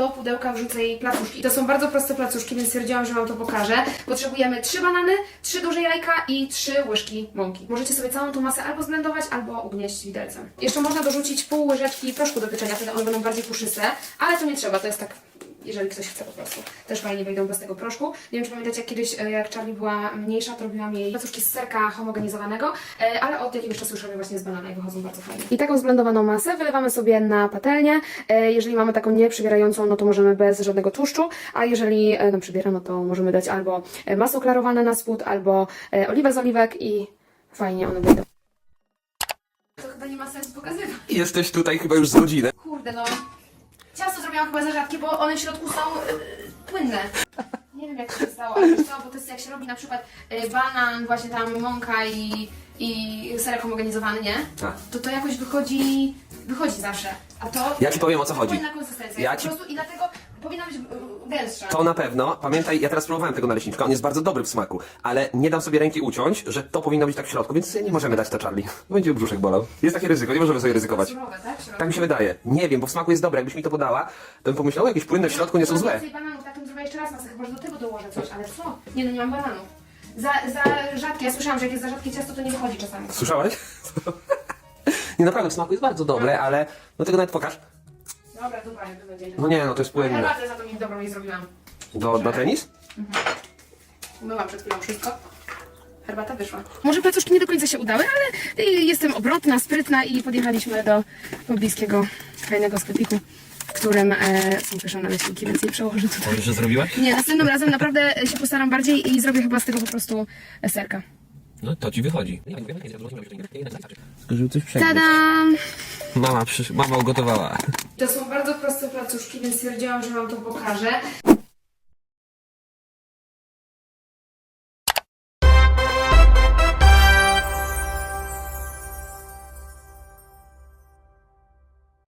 do pudełka wrzucę jej placuszki. To są bardzo proste placuszki, więc stwierdziłam, że Wam to pokażę. Potrzebujemy trzy banany, trzy duże jajka i trzy łyżki mąki. Możecie sobie całą tą masę albo zblendować, albo ugnieść widelcem. Jeszcze można dorzucić pół łyżeczki proszku do pieczenia, wtedy one będą bardziej puszyste, ale to nie trzeba, to jest tak jeżeli ktoś chce po prostu. Też fajnie wyjdą bez tego proszku. Nie wiem, czy pamiętacie, jak kiedyś, e, jak Charlie była mniejsza, to robiłam jej placuszki z serka homogenizowanego, e, ale od jakiegoś czasu już robię właśnie z banana i wychodzą bardzo fajnie. I taką zblendowaną masę wylewamy sobie na patelnię. E, Jeżeli mamy taką nieprzybierającą, no to możemy bez żadnego tłuszczu, a jeżeli e, no, przybiera, no to możemy dać albo masło klarowane na spód, albo oliwę z oliwek i fajnie one wyjdą. To chyba nie ma sensu pokazywać. Jesteś tutaj chyba już z godzinę. Kurde no. Zrobiłam chyba za rzadkie, bo one w środku są yy, płynne. Nie wiem jak to się stało, ale wiesz co, bo to jest jak się robi na przykład yy, banan, właśnie tam mąka i, i serek homogenizowany, nie? Tak. To to jakoś wychodzi, wychodzi zawsze. A to... Ja ci powiem, o co chodzi. Płynna konsystencja. Ja Ja ci- Po prostu i dlatego powinna być gęstsza. To na pewno. Pamiętaj, ja teraz próbowałem tego naleśniczka, on jest bardzo dobry w smaku, ale nie dam sobie ręki uciąć, że to powinno być tak w środku, więc nie możemy dać to Charlie. Będzie brzuszek bolał. Jest takie ryzyko, nie możemy sobie ryzykować. Surowe, tak? Tak mi się wydaje. Nie wiem, bo w smaku jest dobre. Jakbyś mi to podała, to bym pomyślał, jakieś płynne w środku nie są Mam złe. więcej bananów, tak bym zrobiła jeszcze raz masę, chyba że do tego dołożę coś, ale co? Nie no, nie mam bananów. Za, za rzadkie, ja słyszałam, że jak jest za rzadkie ciasto, to nie wychodzi czasami. Słyszałaś? Nie, naprawdę w smaku jest bardzo dobre, ale no tego nawet pokaż. Dobra, dupa, jak to będzie. No nie, no to jest płynne. Herbatę za to mi dobrą nie zrobiłam. Do, na tenis? Umyłam przed chwilą wszystko. Herbata wyszła. Może placuszki nie do końca się udały, ale y, jestem obrotna, sprytna i podjechaliśmy do pobliskiego, fajnego sklepiku, w którym e, są pyszne naleśniki, więc je przełożę tutaj. że zrobiłaś? Nie, następnym razem naprawdę się postaram bardziej i zrobię chyba z tego po prostu e, serka. No to ci wychodzi. Żeby coś przegryźć. Tadam! Mama, przysz... Mama ugotowała. To są bardzo proste placuszki, więc stwierdziłam, że Wam to pokażę.